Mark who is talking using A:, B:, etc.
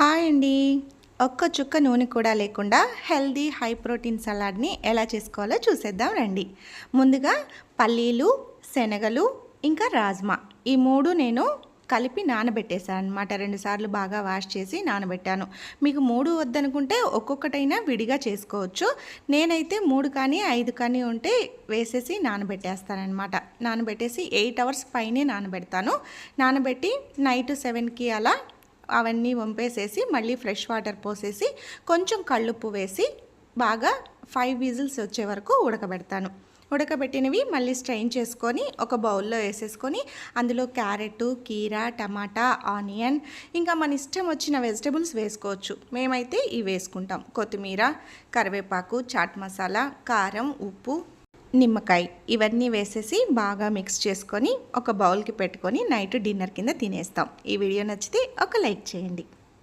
A: Hi అండి. ఒక్క చుక్క నూనె కూడా లేకుండా హెల్దీ హై ప్రోటీన్ సలాడ్ని ఎలా చేసుకోవాలో చూసేద్దాం రండి. ముందుగా పల్లీలు శనగలు ఇంకా రాజ్మా. ఈ మూడు నేను కలిపి నానబెట్టేశాను అనమాట రెండుసార్లు బాగా వాష్ చేసి నానబెట్టాను. మీకు మూడు వద్దనుకుంటే ఒక్కొక్కటైనా విడిగా చేసుకోవచ్చు. నేనైతే మూడు కానీ ఐదు కానీ ఉంటే వేసేసి నానబెట్టేస్తానమాట నానబెట్టేసి ఎయిట్ అవర్స్ పైనే నానబెడతాను. నానబెట్టి నైట్ సెవెన్కి అలా అవన్నీ వంపేసేసి మళ్ళీ ఫ్రెష్ వాటర్ పోసేసి కొంచెం కళ్ళుప్పు వేసి బాగా ఫైవ్ విజిల్స్ వచ్చే వరకు ఉడకబెడతాను. ఉడకబెట్టినవి మళ్ళీ స్ట్రెయిన్ చేసుకొని ఒక బౌల్లో వేసేసుకొని అందులో క్యారెట్ కీరా టమాటా ఆనియన్ ఇంకా మన ఇష్టం వచ్చిన వెజిటబుల్స్ వేసుకోవచ్చు. మేమైతే ఇవి వేసుకుంటాం. కొత్తిమీర కరివేపాకు చాట్ మసాలా కారం ఉప్పు నిమ్మకాయ ఇవన్నీ వేసేసి బాగా మిక్స్ చేసుకొని ఒక బౌల్కి పెట్టుకొని నైట్ డిన్నర్ కింద తినేస్తాం. ఈ వీడియో నచ్చితే ఒక లైక్ చేయండి.